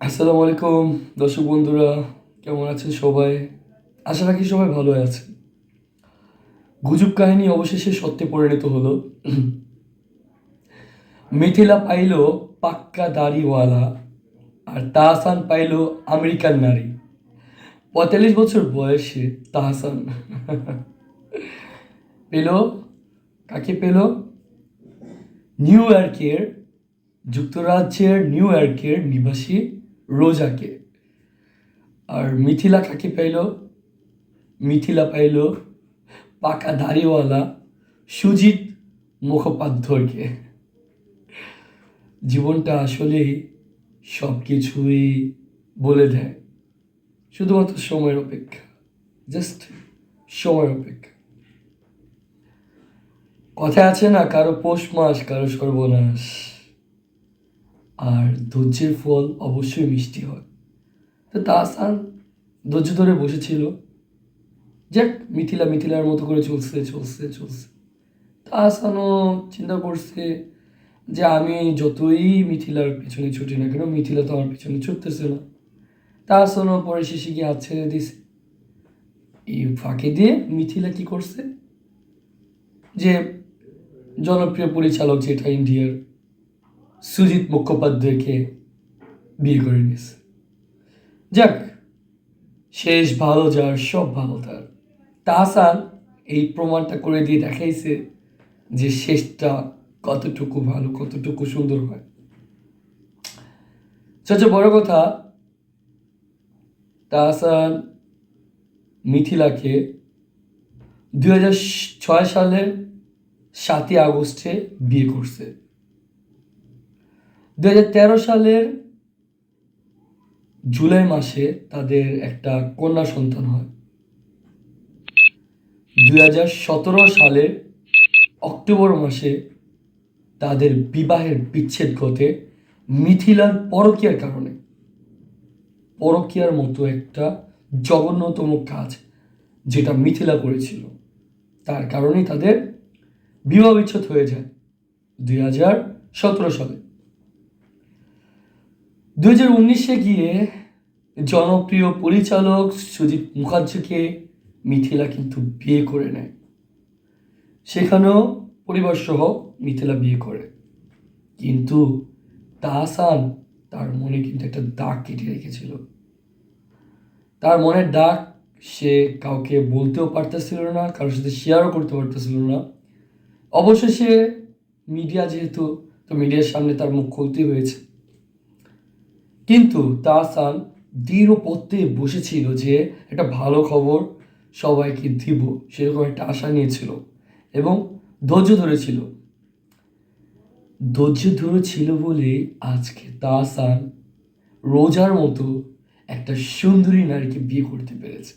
আসসালামু আলাইকুম, দর্শক বন্ধুরা, কেমন আছেন সবাই? আশা রাখি সবাই ভালো আছে গুজব কাহিনী অবশেষে সত্যে পরিণত হলো। মিথিলা পাইল পাক্কা দাড়িওয়ালা আর তাহসান পাইল আমেরিকান নারী। পঁয়তাল্লিশ বছর বয়সে তাহসান পেল, কাকে পেল? নিউ ইয়র্কের, যুক্তরাজ্যের নিউ ইয়র্কের নিবাসী রোজাকে আর মিথিলা কাকে পাইল, মিথিলা পাইল পাকা দাড়িওয়ালা সুজিত মুখোপাধ্যায়কে। জীবনটা আসলেই সব কিছুই বলে দেয়। শুধুমাত্র সময়ের অপেক্ষা জাস্ট সময়ের অপেক্ষা। কথায় আছে না, কারও পৌষ মাস, কারও সর্বনাশ। আর ধৈর্যের ফল অবশ্যই মিষ্টি হয়। তো তাহসান ধৈর্য ধরে বসেছিল। যাক, মিথিলা মিথিলার মতো করে চলছে চলছে চলছে। তাহসানও চিন্তা করছে যে আমি যতই মিথিলার পেছনে ছুটি না কেন, মিথিলা তো আমার পেছনে ছুটতেছে না। তাহসানও পরে শেষে গিয়ে হাত ছেড়ে দিছে। এই ফাঁকে দিয়ে মিথিলা কি করছে? যে জনপ্রিয় পরিচালক যেটা ইন্ডিয়ার সুজিত মুখোপাধ্যায়কে বিয়ে করে নিয়েছে। যাক, শেষ ভালো যার, সব ভালো তার। তাহসান এই প্রমাণটা করে দিয়ে দেখাইছে যে শেষটা কতটুকু ভালো, কতটুকু সুন্দর হয়। সবচেয়ে বড় কথা, তাহসান মিথিলাকে দুই হাজার ছয় সালের সাতই আগস্টে বিয়ে করছে। দু সালের জুলাই মাসে তাদের একটা কন্যা সন্তান হয়। দুই হাজার সতেরো সালের অক্টোবর মাসে তাদের বিবাহের বিচ্ছেদ ঘটে মিথিলার পরকীয়ার কারণে। পরকীয়ার মতো একটা জঘন্যতম কাজ যেটা মিথিলা করেছিল। তার কারণেই তাদের বিবাহ বিচ্ছেদ হয়ে যায় দুই হাজার সতেরো সালে। দু হাজার উনিশে গিয়ে জনপ্রিয় পরিচালক সুজিত মুখার্জিকে মিথিলা কিন্তু বিয়ে করে নেয়। সেখানেও পরিবার সহ মিথিলা বিয়ে করে। কিন্তু তাহসান তার মনে কিন্তু একটা দাগ কেটে রেখেছিল। তার মনের দাগ সে কাউকে বলতেও পারতেছিল না, কারোর সাথে শেয়ারও করতে পারতেছিল না। অবশেষে মিডিয়া যেহেতু, তো মিডিয়ার সামনে তার মুখ খুলতেই হয়েছে। কিন্তু তাহসান দৃঢ় পথে বসেছিল যে একটা ভালো খবর সবাইকে দিব সেরকম একটা আশা নিয়েছিল এবং ধৈর্য ধরেছিল। ধৈর্য ধরেছিল বলে আজকে তাহসান রোজার মতো একটা সুন্দরী নারীকে বিয়ে করতে পেরেছে।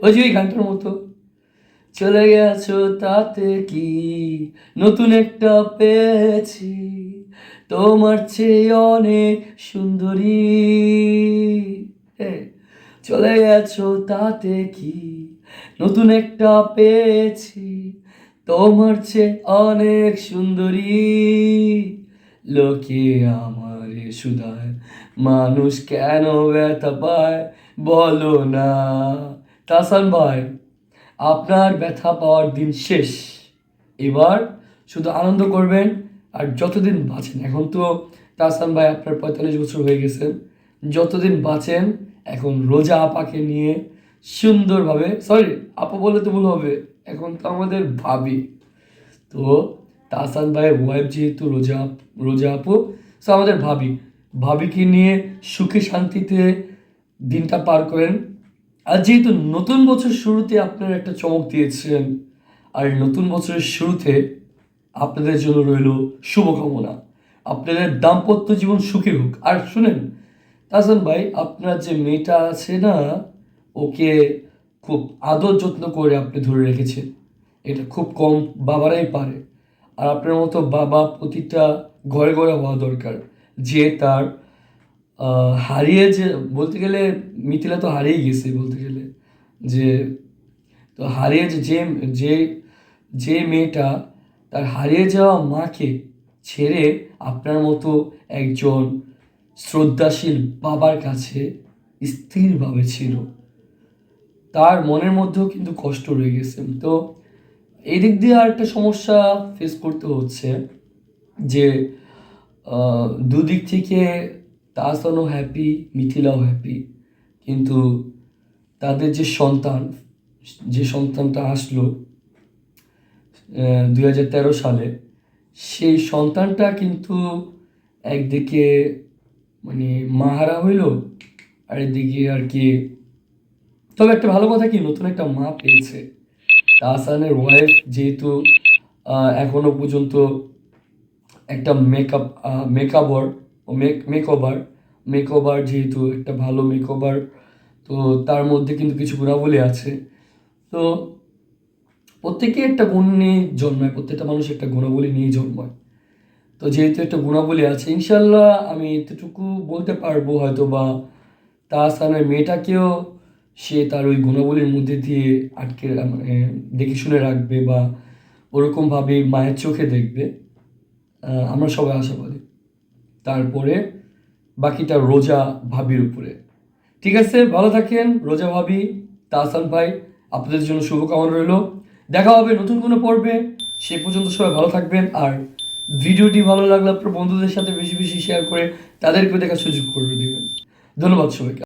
ওই যে ওই গানটার মতো, চলে গেছো তাতে কি? নতুন একটা পেয়েছি। তোমার চেয়ে অনেক সুন্দরী। চলে গেছো তাতে কি? নতুন একটা পেয়েছি। তোমার চেয়ে অনেক সুন্দরী। লোকে আমার সুদায়, মানুষ কেন ব্যথা পায় বলো না। তাসান ভাই, আপনার ব্যথা পাওয়ার দিন শেষ। এবার শুধু আনন্দ করবেন। যতদিন বাঁচেন, এখন তো তাসান ভাই আপনার পঁয়তাল্লিশ বছর হয়ে গেছেন যতদিন বাঁচেন, এখন রোজা আপাকে নিয়ে সুন্দরভাবে সরি আপা বলে তো ভুল হবে, এখন তো আমাদের ভাবি। তো তাসান ভাইয়ের ওয়াইফ যেহেতু রোজা রোজা আপু সো আমাদের ভাবি। ভাবিকে নিয়ে সুখে শান্তিতে দিনটা পার করেন। আর যেহেতু নতুন বছর শুরুতে আপনার একটা চমক দিয়েছেন, আর নতুন বছরের শুরুতে আপনাদের জন্য রইল শুভকামনা। আপনাদের দাম্পত্য জীবন সুখী হোক। আর শুনেন, তাহসান ভাই, আপনার যে মেয়েটা আছে না, ওকে খুব আদর যত্ন করে আপনি ধরে রেখেছেন। এটা খুব কম বাবারাই পারে। আর আপনার মতো বাবা প্রতিটা ঘরে ঘরে হওয়া দরকার। যে তার হারিয়ে যে, বলতে গেলে মিথিলা তো হারিয়ে গেছে বলতে গেলে। যে, তো হারিয়ে যে যে যে মেয়েটা তার হারিয়ে যাওয়া মাকে ছেড়ে আপনার মতো একজন শ্রদ্ধাশীল বাবার কাছে স্থিরভাবে ছিল। তার মনের মধ্যেও কিন্তু কষ্ট রয়ে গেছে। তো এই দিক দিয়ে আর একটা সমস্যা ফেস করতে হচ্ছে যে দুদিক থেকে তাহসানও হ্যাপি মিথিলাও হ্যাপি কিন্তু তাদের যে সন্তান, যে সন্তানটা আসলো দুই হাজার তেরো সালে। সেই সন্তানটা কিন্তু একদিকে মানে মাহারা হইল আর এদিকে আর কি। তবে একটা ভালো কথা কি নতুন একটা মা পেয়েছে। তাহসানের ওয়াইফ যেহেতু আহ, এখনও পর্যন্ত একটা মেকআপ মেকআপর মেক মেকওভার মেকওভার যেহেতু একটা ভালো মেকওভার তো তার মধ্যে কিন্তু কিছু গুণাবলী আছে। তো প্রত্যেকে একটা গুণ নিয়ে জন্মায়, প্রত্যেকটা মানুষ একটা গুণাবলী নিয়ে জন্মায়। তো যেহেতু একটা গুণাবলী আছে ইনশাল্লাহ আমি এতটুকু বলতে পারব হয়তো বা তাহসানের মেয়েটাকেও সে তার ওই গুণাবলীর মধ্যে দিয়ে আটকে মানে দেখে শুনে রাখবে বা ওরকমভাবে মায়ের চোখে দেখবে। আমরা সবাই আশাবাদী। তারপরে বাকিটা রোজা ভাবির উপরে। ঠিক আছে, ভালো থাকেন, রোজা ভাবি। তাহসান ভাই, আপনাদের জন্য শুভকামনা রইল। দেখা হবে নতুন কোনো পর্বে। সে পর্যন্ত সবাই ভালো থাকবেন, আর ভিডিওটি ভালো লাগলে আপনার বন্ধুদের সাথে বেশি বেশি শেয়ার করে তাদেরকেও দেখার সুযোগ করে দেবেন। ধন্যবাদ সবাইকে।